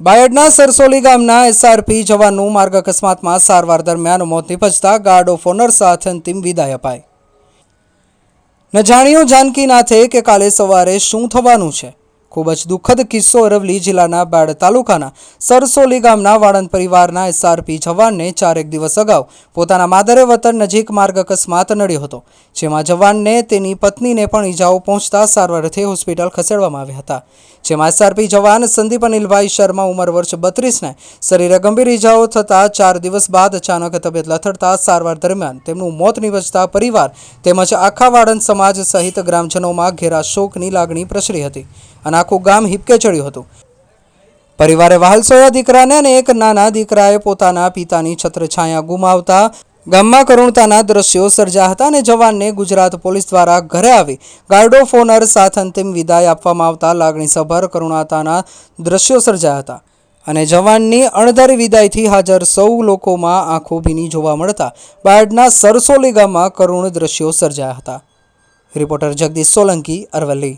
બાયડના સરસોલી ગામના એસઆરપી જવાનનું માર્ગ અકસ્માતમાં સારવાર દરમિયાન મોત નિપજતા ગાર્ડ ઓફ ઓનર સાથે અંતિમ વિદાય અપાઈ ન જાણ્યું જાનકીનાથે કે કાલે સવારે શું થવાનું છે? ખૂબ જ દુઃખદ કિસ્સો અરવલી જિલ્લાના બાડ તાલુકાના સરસોલી ગામના વાળંદ પરિવારના એસઆરપી જવાનને ચારેક દિવસ અગાઉ પોતાના માદરે વતન નજીક માર્ગ અકસ્માત નડ્યો હતો, જેમાં જવાનને તેની પત્નીને પણ ઈજાઓ પહોંચતા સારવાર અર્થે હોસ્પિટલ ખસેડવામાં આવ્યા હતા. જેમાં એસઆરપી જવાન સંદીપ અનિલભાઈ શર્મા ઉંમર વર્ષ બત્રીસને શરીરે ગંભીર ઈજાઓ થતાં ચાર દિવસ બાદ અચાનક તબિયત લથડતા સારવાર દરમિયાન તેમનું મોત નિવજતા પરિવાર તેમજ આખા વાળંદ સમાજ સહિત ગ્રામજનોમાં ઘેરા શોકની લાગણી પ્રસરી હતી. અને આખું ગામ હિપકે ચડ્યું હતું. પરિવારે વહાલસોયા દીકરાને અને એક નાના દીકરાએ પોતાના પિતાની છત્રછાયા ગુમાવતા ગામમાં કરુણતાના દ્રશ્યો સર્જ્યા હતા અને જવાનને ગુજરાત પોલીસ દ્વારા ઘરે આવી ગાર્ડ ઓફ ઓનર સાથ અંતિમ વિદાય આપવામાં આવતા લાગણીસભર કરુણાતાના દ્રશ્યો સર્જાયા હતા. અને જવાનની અણધારી વિદાયથી હાજર સૌ લોકોમાં આંખો ભીની જોવા મળતા બાયડના સરસોલી ગામમાં કરુણ દ્રશ્યો સર્જાયા હતા. રિપોર્ટર જગદીશ સોલંકી અરવલ્લી.